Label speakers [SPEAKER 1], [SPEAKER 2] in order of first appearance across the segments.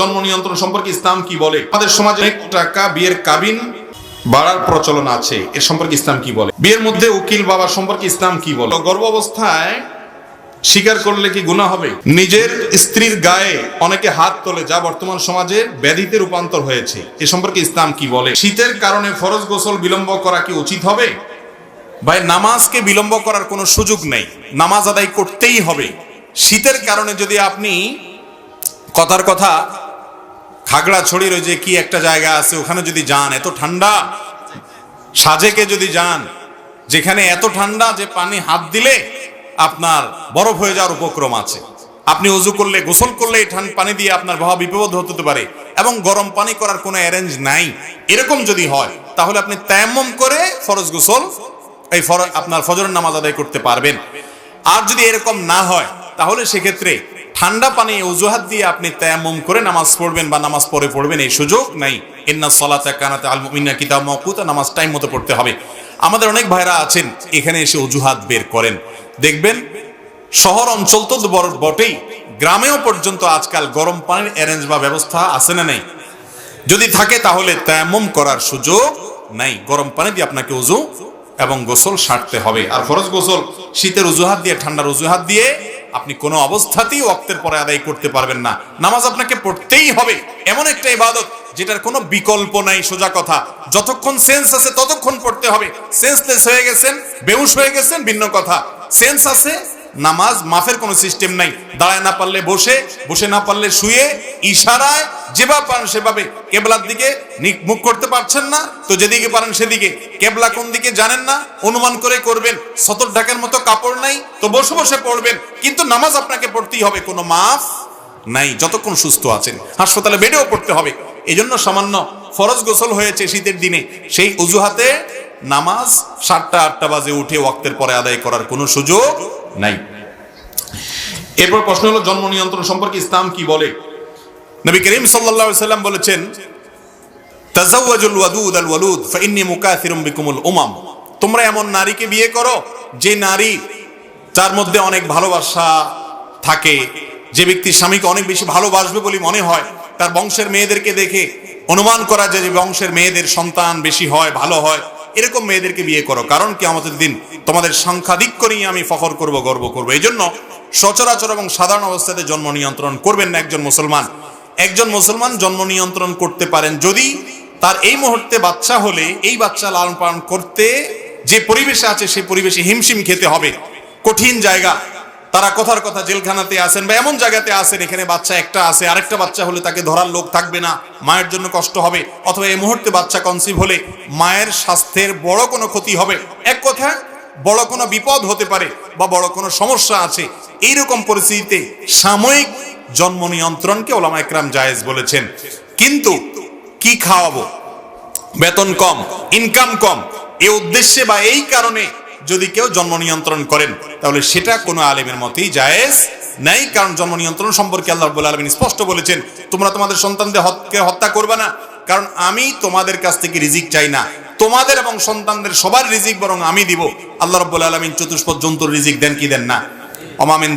[SPEAKER 1] জন্ম নিয়ন্ত্রণ সম্পর্কে ইসলাম কি বলে? আমাদের সমাজে অনেক টাকা বিয়ের কাবিন বাড়ার প্রচলন আছে। এ সম্পর্কে ইসলাম কি বলে? বিয়ের মধ্যে উকিল বাবা সম্পর্কে ইসলাম কি বলে? গর্ভ অবস্থায় স্বীকার করলে কি গুনাহ হবে? নিজের স্ত্রীর গায়ে অনেকে হাত তোলে, যা বর্তমান সমাজে ব্যাধিতে রূপান্তর হয়েছে। এ সম্পর্কে ইসলাম কি বলে? শীতের কারণে ফরজ গোসল বিলম্ব করা কি উচিত হবে? ভাই, নামাজকে বিলম্ব করার কোনো সুযোগ নেই। নামাজ আদায় করতেই হবে। শীতের কারণে যদি আপনি কথার কথা খাগড়াছড়ির ওই যে কি একটা জায়গা আছে, ওখানে যদি যান, এত ঠান্ডা? সাজেকে যদি যান, যেখানে এত ঠান্ডা যে পানি হাত দিলে আপনার বরফ হয়ে যাওয়ার উপক্রম আছে। আপনি অজু করলে, গোসল করলে এই ঠান্ডা পানি দিয়ে আপনার ভাবা বিপদ হতে পারে এবং গরম পানি করার কোনো অ্যারেঞ্জ নাই। এরকম যদি হয়, তাহলে আপনি তেমন করে ফরজ গোসল, এই আপনার ফজরের নামাজ আদায় করতে পারবেন। আর যদি এরকম না হয়, তাহলে সেক্ষেত্রে ঠান্ডা পানি অজুহাত দিয়ে আপনি তেমন করে নামাজ পড়বেন বা নামাজ পড়ে পড়বেন, এই সুযোগ নাই। ইন্না সলাতা কানাতে আল মুমিনা কিতাব মকুতা নামাজ টাইম মতো পড়তে হবে। আমাদের অনেক ভাইরা আছেন, এখানে এসে অজুহাত বের করেন। দেখবেন, শহর অঞ্চল তো বড় বটেই, গ্রামেও পর্যন্ত আজকাল গরম পানির অ্যারেঞ্জ বা ব্যবস্থা আছে না নেই? যদি থাকে তাহলে তেমন করার সুযোগ নাই। গরম পানি দিয়ে আপনাকে উজু এবং গোসল সারতে হবে। আর ফরজ গোসল, শীতের অজুহাত দিয়ে, ঠান্ডার অজুহাত দিয়ে আপনি কোনো অবস্থাতেই ওয়াক্তের পরে আদায় করতে পারবেন না। নামাজ আপনাকে পড়তেই হবে। এমন একটা ইবাদত, যেটার কোনো বিকল্প নাই, সোজা কথা। যতক্ষণ সেন্স আছে, ততক্ষণ পড়তে হবে। সেন্সলেস হয়ে গেছেন বেউস হয়ে গেছেন, ভিন্ন কথা। সেন্স আছে নামাজ মাফের কোনো সিস্টেম নাই। দাঁড়ায় না পারলে বসে বসে না পারলে শুয়ে, ইশারায় যেভাবে পারেন সেভাবে কেবলার দিকে মুখ করতে পারছেন না। তো যেদিকে পারেন সেদিকে। কেবলা কোন দিকে জানেন না? অনুমান করে করবেন। সতর ঢাকার মতো কাপড় নাই। তো বসে বসে পড়বেন। কিন্তু নামাজ আপনাকে পড়তেই হবে। কোনো মাফ নাই। যতক্ষণ সুস্থ আছেন। হাসপাতালে বেডেও পড়তে হবে। এই জন্য সামান্য ফরজ গোসল হয়েছে শীতের দিনে। সেই অজুহাতে নামাজ সাতটা, আটটা বাজে উঠে ওয়াক্তের পরে আদায় করার কোনো সুযোগ নাই। এরপর প্রশ্ন হলো, জন্ম নিয়ন্ত্রণ সম্পর্কে ইসলাম কি বলে? নবী করিম সাল্লাম বলেছেন, তাজাওয়াজুল ওয়াদুদ আল ওয়ালুদ ফাইন্নী মুকাথিরুম বিকুমুল উমাম। তোমরা এমন নারীকে বিয়ে করো, যে নারী যার মধ্যে অনেক ভালোবাসা থাকে, যে ব্যক্তি স্বামীকে অনেক বেশি ভালোবাসবে বলে মনে হয়। তার বংশের মেয়েদেরকে দেখে অনুমান করা যায় যে বংশের মেয়েদের সন্তান বেশি হয়, ভালো হয়। এরকম মেয়েদেরকে বিয়ে করো, কারণ কি আমাদের দিন তোমাদের সংখ্যাধিক করেই আমি ফখর করব, গর্ব করব। এই জন্য সচরাচর এবং সাধারণ অবস্থাতে জন্ম নিয়ন্ত্রণ করবেন না একজন মুসলমান। একজন মুসলমান জন্ম নিয়ন্ত্রণ করতে পারেন যদি তার এই মুহূর্তে বাচ্চা হলে, এই বাচ্চা লালন পালন করতে যে পরিবেশে আছে, সেই পরিবেশে হিমশিম খেতে হবে। কঠিন জায়গা। তারা কথার কথা জেলখানাতে আছেন বা এমন জায়গাতে আছেন, এখানে বাচ্চা একটা আছে, আরেকটা বাচ্চা হলে তাকে ধরার লোক থাকবে না, মায়ের জন্য কষ্ট হবে, অথবা এই মুহূর্তে বাচ্চা কনসিভ হলে মায়ের স্বাস্থ্যের বড় কোনো ক্ষতি হবে। এক কথা, বড় কোনো বিপদ হতে পারে বা বড় কোনো সমস্যা আছে, এইরকম পরিস্থিতিতে সাময়িক জন্ম নিয়ন্ত্রণকে ওলামা একরাম জায়েজ বলেছেন। কিন্তু কি খাওয়াবো? বেতন কম ইনকাম কম এই উদ্দেশ্যে বা এই কারণে যদি কেউ জন্ম নিয়ন্ত্রণ করেন, তাহলে সেটা কোনো আলেমের মতেই জায়েজ নাই, কারণ জন্ম নিয়ন্ত্রণ সম্পর্কে আল্লাহ রাব্বুল আলামিন স্পষ্ট বলেছেন, তোমরা তোমাদের সন্তানদের হত্যা করবে না, কারণ আমি তোমাদের কাছ থেকে রিজিক চাই না। তোমাদের এবং সন্তানদের সবার রিজিক বরং আমি দিব। আল্লাহ রাব্বুল আলামিন চতুষ্পদ জন্তুর রিজিক দেন কি দেন না? অমামিন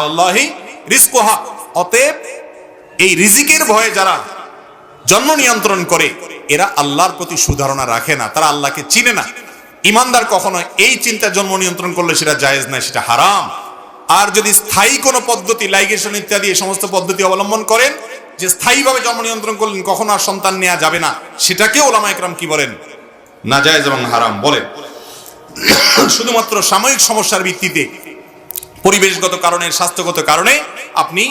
[SPEAKER 1] আল্লাহি রিজকুহা। অতএব এই রিজিকের ভয়ে যারা জন্ম নিয়ন্ত্রণ করে, এরা আল্লাহর প্রতি সুধারণা রাখে না, তারা আল্লাহকে চিনে না। ইমানদার কখনো এই চিন্তা জন্ম নিয়ন্ত্রণ করলে সেটা জায়েজ না সেটা হারাম। আর যদি স্থায়ী কোনো পদ্ধতি লাইগেশন ইত্যাদি এই সমস্ত পদ্ধতি অবলম্বন করেন, যে স্থায়ীভাবে জন্ম নিয়ন্ত্রণ করলেন, কখনো আর সন্তান নেওয়া যাবে না। সেটাকে ওলামা একরাম কি বলেন? না জায়েজ এবং হারাম বলেন। শুধুমাত্র সাময়িক সমস্যার ভিত্তিতে, পরিবেশগত কারণে, স্বাস্থ্যগত কারণে আপনি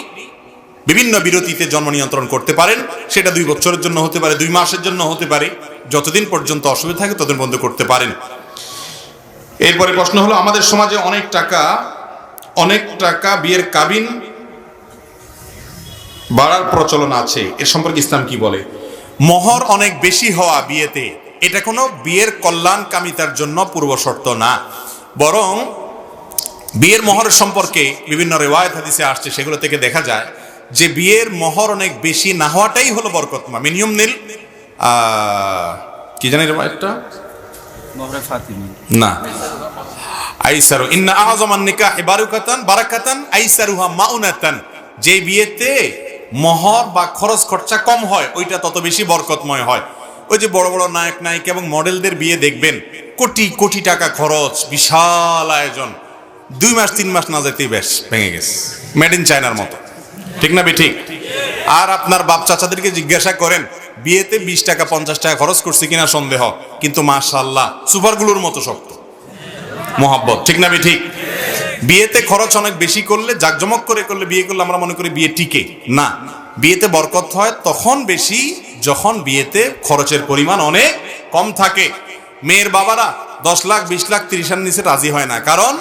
[SPEAKER 1] বিভিন্ন বিরতিতে জন্ম নিয়ন্ত্রণ করতে পারেন। সেটা দুই বছরের জন্য হতে পারে, দুই মাসের জন্য হতে পারে। যতদিন পর্যন্ত অসুবিধা থাকে, ততদিন বন্ধ করতে পারেন। এরপরে প্রশ্ন হলো, আমাদের সমাজে অনেক টাকা অনেক টাকা বিয়ের কাবিন বাড়ার প্রচলন আছে। এ সম্পর্কে ইসলাম কি বলে? মহর অনেক বেশি হওয়া বিয়েতে, এটা কোনো বিয়ের কল্যাণকামিতার জন্য পূর্ব শর্ত না। বরং বিয়ের মহরের সম্পর্কে বিভিন্ন রেওয়ায়ত হাদিসে আসছে, সেগুলো থেকে দেখা যায় যে বিয়ের মহর অনেক বেশি না হওয়াটাই হলো বরকতমা মিনিমাম নীল কি জানি রেওয়ায়তটা? না। আইসারু, ইন্না আযমান নিকাহ বারাকাতান বারাকাতান, আইসারুহা মাউনাতান। যে বিয়েতে মহর বা খরচ খরচা কম হয়, ওইটা তত বেশি বরকতময় হয়। ওই যে বড় বড় নায়ক, নায়িক এবং মডেলদের বিয়ে দেখবেন, কোটি কোটি টাকা খরচ, বিশাল আয়োজন। দুই মাস, তিন মাস না যেতেই বেশ, ভেঙে গেছে। মেড ইন চায়নার মতো। ঠিক না বে, ঠিক? আর আপনার বাপ চাচাদেরকে জিজ্ঞাসা করেন, বিয়েতে বিশ টাকা, পঞ্চাশ টাকা খরচ করছে কিনা সন্দেহ? কিন্তু মাশাল্লাহ সুপারগুলোর মতো শক্ত। মোহাব্বত, ঠিক না ঠিক। বিয়েতে খরচ অনেক বেশি করলে, জাকজমক করে করলে বিয়ে করলে আমরা মনে করি বিয়ে টিকে। না, বিয়েতে বরকত হয় তখন বেশি, যখন বিয়েতে খরচের পরিমাণ অনেক কম থাকে। মেয়ের বাবারা দশ লাখ, বিশ লাখ তিরিশার নিচে রাজি হয় না। কারণ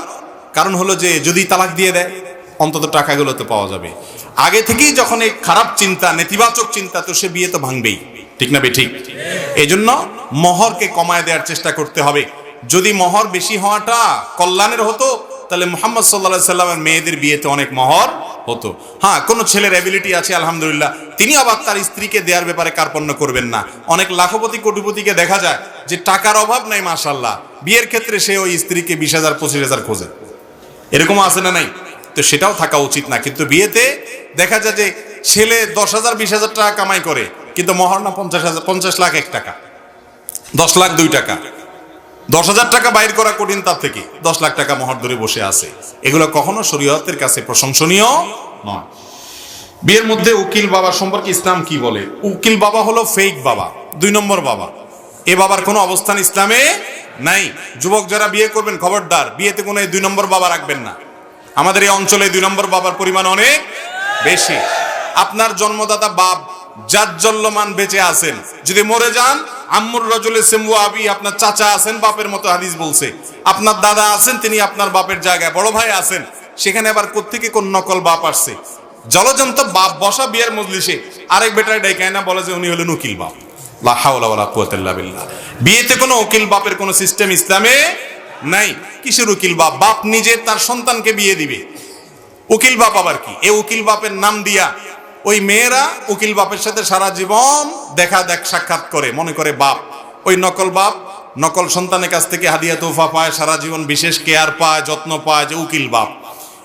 [SPEAKER 1] কারণ হলো যে যদি তালাক দিয়ে দেয় অন্তত টাকাগুলো তো পাওয়া যাবে। আগে থেকেই যখন এই খারাপ চিন্তা, নেতিবাচক চিন্তা, তো সে বিয়ে তো ভাঙবেই। ঠিক না বে, ঠিক? এই জন্য মহরকে কমায় দেওয়ার চেষ্টা করতে হবে। যদি মহর বেশি হওয়াটা কল্যাণের হতো, তাহলে মোহাম্মদ সাল্লা সাল্লামের মেয়েদের বিয়েতে অনেক মহর হতো। হ্যাঁ কোনো ছেলের অ্যাবিলিটি আছে, আলহামদুলিল্লাহ। তিনি আবার তার স্ত্রীকে দেওয়ার ব্যাপারে কার্পণ্য করবেন না। অনেক লাখপতি, কোটিপতিকে দেখা যায় যে টাকার অভাব নাই মাশাল্লাহ বিয়ের ক্ষেত্রে সে ওই স্ত্রীকে বিশ হাজার, পঁচিশ হাজার খোঁজে। এরকম আছে না নাই? তো সেটাও থাকা উচিত না। কিন্তু বিয়েতে দেখা যায় যে ছেলে দশ হাজার, বিশ হাজার টাকা কামাই করে, কিন্তু মহর না পঞ্চাশ হাজার, পঞ্চাশ লাখ এক টাকা, দশ লাখ দুই টাকা। দশ হাজার টাকা বাইর করা কঠিন তার থেকে, দশ লাখ টাকা মহর ধরে বসে আছে। এগুলো কখনো শরীয়তের কাছে প্রশংসনীয় নয়। বিয়ের মধ্যে উকিল বাবা সম্পর্কে ইসলাম কি বলে? উকিল বাবা হলো ফেক বাবা, দুই নম্বর বাবা। এ বাবার কোনো অবস্থান ইসলামে নাই। যুবক যারা বিয়ে করবেন, খবরদার, বিয়েতে কোনো দুই নম্বর বাবা রাখবেন না। আমাদের এই অঞ্চলে দুই নম্বর বাবার পরিমাণ অনেক বেশি। আপনার জন্মদাতা বাপ জাজ্জল্যমান বেঁচে আছেন, যদি মরে যান, আম্মুর রজলে সেমু আবি, আপনার চাচা আছেন, বাপের মতো হাদিস বলছে। আপনার দাদা আছেন, তিনি আপনার বাপের জায়গায়, বড় ভাই আছেন, সেখানে আবার কোত্থেকে কোন নকল বাপ আসছে? জলজন্ত বাপ বসা বিয়ের মজলিসে আরেক বেটার ডেকায় না বলে যে উনি হলেন উকিল বাপ। বিয়েতে কোনো উকিল বাপের কোনো সিস্টেম ইসলামে নাই, কিসের উকিল বাপ? বাপ নিজে তার সন্তানকে বিয়ে দিবে। উকিল বাপ আবার কি? এ উকিল বাপের নাম দিয়া ওই মেয়েরা উকিল বাপের সাথে সারা জীবন দেখা দেখ সাক্ষাৎ করে, মনে করে বাপ। ওই নকল বাপ, নকল সন্তানের কাছ থেকে হাদিয়া তোফা পায়, সারা জীবন বিশেষ কেয়ার পায়, যত্ন পায় যে উকিল বাপ।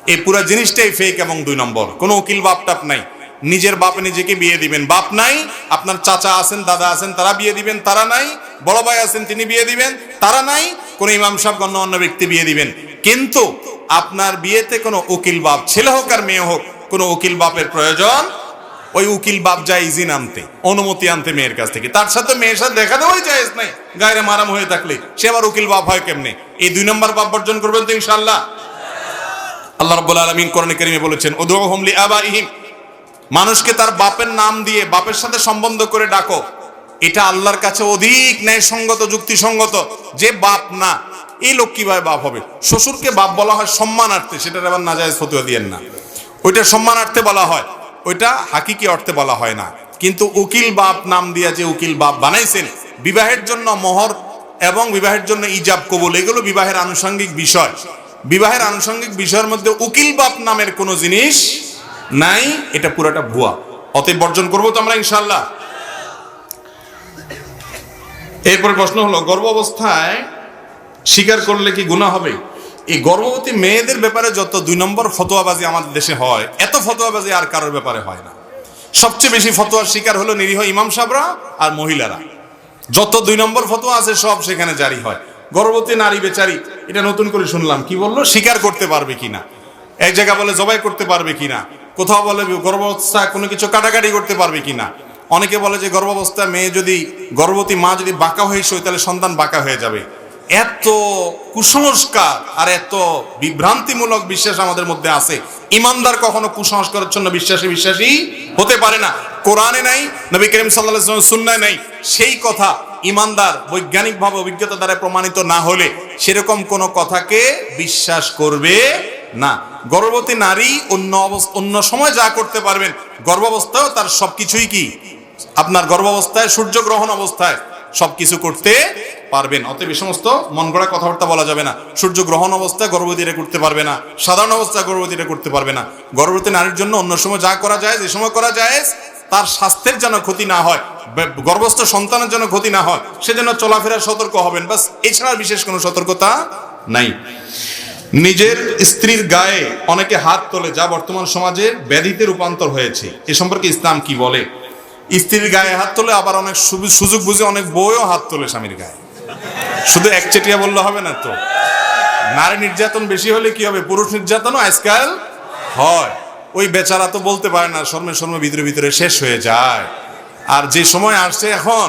[SPEAKER 1] এই পুরো জিনিসটাই ফেক এবং দুই নম্বর। কোনো উকিল বাপ টাপ নাই। নিজের বাপে নিজেকে বিয়ে দিবেন। বাপ নাই, আপনার চাচা আছেন, দাদা আছেন, তারা বিয়ে দিবেন, তারা নাই, বড় ভাই আছেন, তিনি বিয়ে দিবেন, তারা নাই, কোন ইমাম সাহেব অন্য অন্য ব্যক্তি বিয়ে দিবেন। কিন্তু আপনার বিয়েতে কোনো উকিল বাপ, ছেলে হোক আর মেয়ে হোক, কোনো উকিল বাপের প্রয়োজন, ওই উকিল বাপ যায় ইজিন আনতে, অনুমতি আনতে মেয়ের কাছ থেকে। তার সাথে মেয়ের সাথে দেখা দেওয়াই জায়েজ নাই গায়ে মারাম হয়ে থাকলে। সে আবার উকিল বাপ হয় কেমনে? এই দুই নম্বর বাপ বর্জন করবেন তো ইনশাল্লাহ আল্লাহ রাব্বুল আলামিন কারিমে বলেছেন, উদউহুম লিআবাইহিম মানুষকে তার বাপের নাম দিয়ে, বাপের সাথে সম্বন্ধ করে ডাকো। এটা আল্লাহর কাছে অধিক ন্যায়সঙ্গত, যুক্তিসঙ্গত। যে বাপ না এই লোক কীভাবে বাপ হবে? শ্বশুরকে বাপ বলা হয় সম্মানার্থে, সেটার আবার নাজায়েজ ফতুয়া দিয়েন না। ওইটা সম্মানার্থে বলা হয়, ওইটা হাকিকি অর্থে বলা হয় না। কিন্তু উকিল বাপ নাম দিয়া যে উকিল বাপ বানাইছেন, বিবাহের জন্য মোহর এবং বিবাহের জন্য ইজাব কবুল, এগুলো বিবাহের আনুষঙ্গিক বিষয়। বিবাহের আনুষঙ্গিক বিষয়ের মধ্যে উকিল বাপ নামের কোনো জিনিস নাই, এটা পুরোটা ভুয়া। অতএব বর্জন করব তো আমরা ইনশাল্লাহ এরপরে প্রশ্ন হলো, গর্ভ অবস্থায় স্বীকার করলে কি গুণা হবে? এই গর্ভবতী মেয়েদের ব্যাপারে যত দুই নম্বর ফতোয়াবাজি আমাদের দেশে হয়, এত ফতোয়াবাজি আর কারোর ব্যাপারে হয় না। সবচেয়ে বেশি ফতোয়ার শিকার হলো নিরীহ ইমাম সাহরা আর মহিলারা। যত দুই নম্বর ফতোয়া আছে, সব সেখানে জারি হয়। গর্ভবতী নারী বেচারি, এটা নতুন করে শুনলাম, কি বলল? স্বীকার করতে পারবে কিনা? এক জায়গা বলে, জবাই করতে পারবে কিনা? কোথাও বলে গর্ভাবস্থায় কোনো কিছু কাটাকাটি করতে পারবে কিনা? অনেকে বলে যে গর্ভাবস্থায় মেয়ে যদি, গর্ভবতী মা যদি বাঁকা হয়ে শোয়, তাহলে সন্তান বাঁকা হয়ে যাবে। এত কুসংস্কার আর এত বিভ্রান্তিমূলক বিশ্বাস আমাদের মধ্যে আছে। ইমানদার কখনো কুসংস্কারের জন্য বিশ্বাসী বিশ্বাসী হতে পারে না। কোরআনে নাই, নবী করিম সাল্লাহ সুন্নায় নাই। সেই কথা ইমানদার বৈজ্ঞানিকভাবে অভিজ্ঞতা দ্বারা প্রমাণিত না হলে সেরকম কোনো কথাকে বিশ্বাস করবে না। গর্ভবতী নারী অন্য অন্য সময় যা করতে পারবেন গর্ভাবস্থায় তার সবকিছুই কি? আপনার গর্ভাবস্থায়, সূর্যগ্রহণ অবস্থায় সবকিছু করতে পারবেন। অতএব এই সমস্ত মন গড়া কথাবার্তা বলা যাবে না। সূর্য গ্রহণ অবস্থায় গর্ভবতীরা করতে পারবে না। সাধারণ অবস্থায় গর্ভবতীরা করতে পারবে না। গর্ভবতী নারীর জন্য অন্য সময় যা করা যায়, যে সময় করা যায়, তার স্বাস্থ্যের যেন ক্ষতি না হয় গর্ভস্থ সন্তানের যেন ক্ষতি না হয়, সেজন্য চলাফেরার সতর্ক হবেন। বাস এছাড়া বিশেষ কোনো সতর্কতা নাই। নিজের স্ত্রীর গায়ে অনেকে হাত তোলে যা বর্তমান সমাজে ব্যাধিতে রূপান্তর হয়েছে। এ সম্পর্কে ইসলাম কি বলে? স্ত্রীর গায়ে হাত তোলে, আবার অনেক সুযোগ বুঝে অনেক বইও হাত তোলে স্বামীর গায়ে। শুধু একচেটিয়া বললে হবে না তো? নারী নির্যাতন বেশি হলে কি হবে? পুরুষ নির্যাতনও আজকাল হয়। ওই বেচারা তো বলতে পারে না, শর্মে শর্মে ভিতরে ভিতরে শেষ হয়ে যায়। আর যে সময় আসছে এখন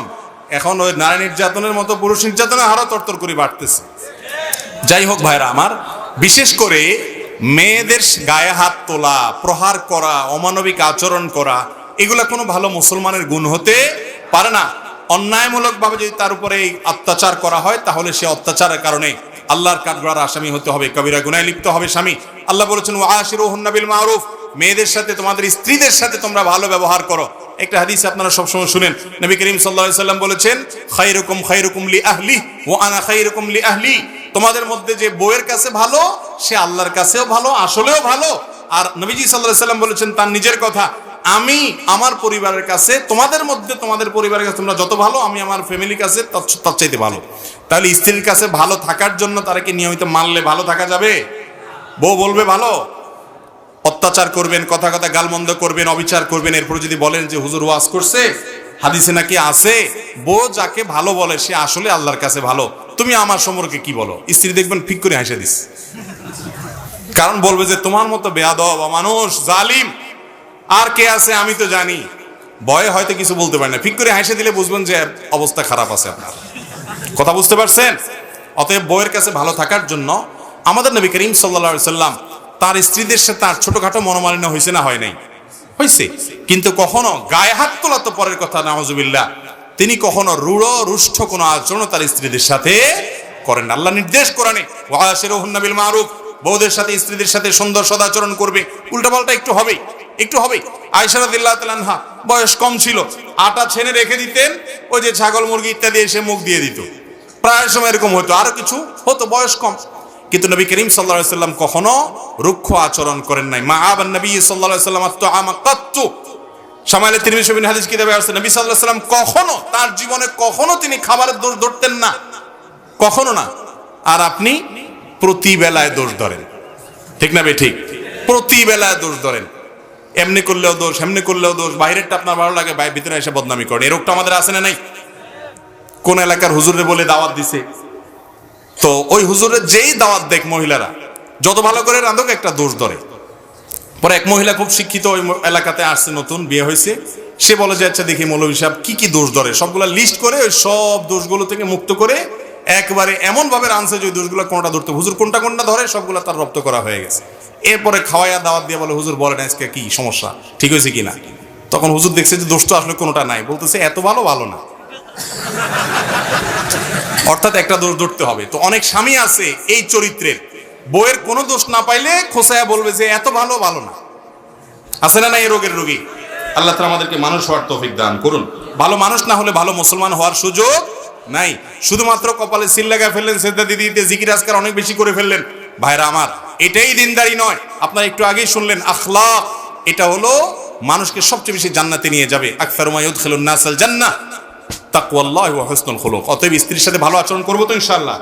[SPEAKER 1] এখন ওই নারী নির্যাতনের মতো পুরুষ নির্যাতনের হারও তরতর করে বাড়তেছে। যাই হোক ভাইরা আমার বিশেষ করে মেয়েদের গায়ে হাত তোলা, প্রহার করা, অমানবিক আচরণ করা, এগুলা কোনো ভালো মুসলমানের গুণ হতে পারে না। অন্যায়মূলক ভাবে যদি তার উপরে এই অত্যাচার করা হয়, তাহলে সে অত্যাচারের কারণে আল্লাহর কাঠগড়ার আসামি হতে হবে, কবিরা গুনায় লিপ্ত হবে স্বামী। আল্লাহ বলেছেন ওয়াশিরু হুন্নাবিল মারুফ মেয়েদের সাথে, তোমাদের স্ত্রীদের সাথে তোমরা ভালো ব্যবহার করো। একটা হাদিস আপনারা সবসময় শুনেন। নবী করিম আলাইহি সাল্লাম বলেছেন, খায়রুকুম খায়রুকুম লি আহলি ও আনা খায়রুকুম লি আহলি। তোমাদের মধ্যে যে বউয়ের কাছে ভালো, সে আল্লাহর কাছেও ভালো, আসলেও ভালো। আর নবীজি আলাইহি সাল্লাম বলেছেন তার নিজের কথা, আমি আমার পরিবারের কাছে, তোমাদের মধ্যে তোমাদের পরিবারের কাছে তোমরা যত ভালো, আমি আমার ফ্যামিলির কাছে তার- চাইতে ভালো। তাহলে স্ত্রীর কাছে ভালো থাকার জন্য তারা কি নিয়মিত মানলে ভালো থাকা যাবে? বউ বলবে ভালো। অত্যাচার করবেন, কথা কথা গালমন্দ করবেন, অবিচার করবেন, এরপর যদি বলেন যে হুজুর ওয়াজ করছে হাদিসে নাকি আছে? বউ যাকে ভালো বলে, সে আসলে আল্লাহর কাছে ভালো। তুমি আমার সম্পর্কে কি বলো? স্ত্রী দেখবেন ফিক করে হাসে দিস। কারণ বলবে যে, তোমার মতো বেয়াদব মানুষ জালিম, আর কে আছে আমি তো জানি। ভয়ে হয়তো কিছু বলতে পারে না। ফিক করে হাসে দিলে বুঝবেন যে, অবস্থা খারাপ আছে আপনার। কথা বুঝতে পারছেন? অতএব বউয়ের কাছে ভালো থাকার জন্য আমাদের নবী করিম সাল্লা সাল্লাম তার স্ত্রীদের সাথে তার ছোটখাটো মনোমালিন্য হয়েছে না হয় নাই? হয়েছে কিন্তু কখনো গায়ে হাত তোলা তো পরের কথা নাহজুবিল্লাহ তিনি কখনো রূঢ়, রুষ্ঠ কোনো আচরণ তার স্ত্রীদের সাথে করেন আল্লাহ নির্দেশ করেন মারুফ বউদের সাথে স্ত্রীদের সাথে সুন্দর সদাচরণ করবে। উল্টাপাল্টা একটু হবেই একটু হবেই। আয়সারাদিল্লাহ বয়স কম ছিল, আটা ছেনে রেখে দিতেন, ওই যে ছাগল মুরগি ইত্যাদি এসে মুখ দিয়ে দিত। প্রায় সময় এরকম হতো, আরও কিছু হতো, বয়স কম। কিন্তু নবী করিম সাল্লা সাল্লাম কখনো রুক্ষ আচরণ করেন নাই। মা আবার নবী সাল্লা সাল্লাম তো আমা কাত্তু। সামাইলে তিনি বিশ্ববিন হাদিস কিতাবে আসছে, নবী সাল্লাহ সাল্লাম কখনো তার জীবনে কখনো তিনি খাবারের দোষ ধরতেন না। কখনো না। আর আপনি প্রতি বেলায় দোষ ধরেন। ঠিক না বে ঠিক? প্রতি বেলায় দোষ ধরেন। এমনি করলেও দোষ, এমনি করলেও দোষ, বাইরেরটা আপনার ভালো লাগে বাইরে ভিতরে এসে বদনামি করেন। রোগটা আমাদের আছে না নাই? কোন এলাকার হুজুরে বলে দাওয়াত দিছে। তো ওই হুজুরের যেই দাওয়াত দেখ মহিলারা, যত ভালো করে রাঁধুক, একটা দোষ ধরে। পরে এক মহিলা খুব শিক্ষিত, ওই এলাকাতে আসছে নতুন, বিয়ে হয়েছে। সে বলে যে আচ্ছা দেখি মৌলভী সাহেব, কি কি দোষ ধরে? সবগুলা লিস্ট করে ওই সব দোষগুলো থেকে মুক্ত করে একবারে এমন ভাবে রানছে যে, ওই দোষগুলো কোনটা ধরতে হুজুর কোনটা কোনটা ধরে? সবগুলো তার রপ্ত করা হয়ে গেছে। এরপরে খাওয়াইয়া দাওয়াত দিয়ে বলে, হুজুর, বলেন আজকে কি সমস্যা? ঠিক হয়েছে কিনা? তখন হুজুর দেখছে যে, দোষ তো আসলে কোনোটা নাই। বলতেছে, এত ভালো ভালো না। অর্থাৎ একটা দোষ ধরতে হবে। তো অনেক স্বামী আছে এই চরিত্রের। বইয়ের কোনো দোষ না পাইলে খোসায়া বলবে যে এত ভালো ভালো না। আছে না না এই রোগের রোগী? আল্লাহ তালা আমাদেরকে মানুষ হওয়ার তৌফিক দান করুন। ভালো মানুষ না হলে ভালো মুসলমান হওয়ার সুযোগ নাই। শুধুমাত্র কপালে সিল লাগায় ফেললেন সেদা দিদি দিতে জিকির, আজকার অনেক বেশি করে ফেললেন। ভাইরা আমার, এটাই দিনদারি নয়। আপনারা একটু আগেই শুনলেন আখলা এটা হলো মানুষকে সবচেয়ে বেশি জান্নাতে নিয়ে যাবে। আকসার মায়ুদ খেলুন নাসাল জান্নাহ। তাকওয়াল্লাহ ও হসনুল খুলুক। অতএব স্ত্রীর সাথে ভালো আচরণ করব তো ইনশাআল্লাহ।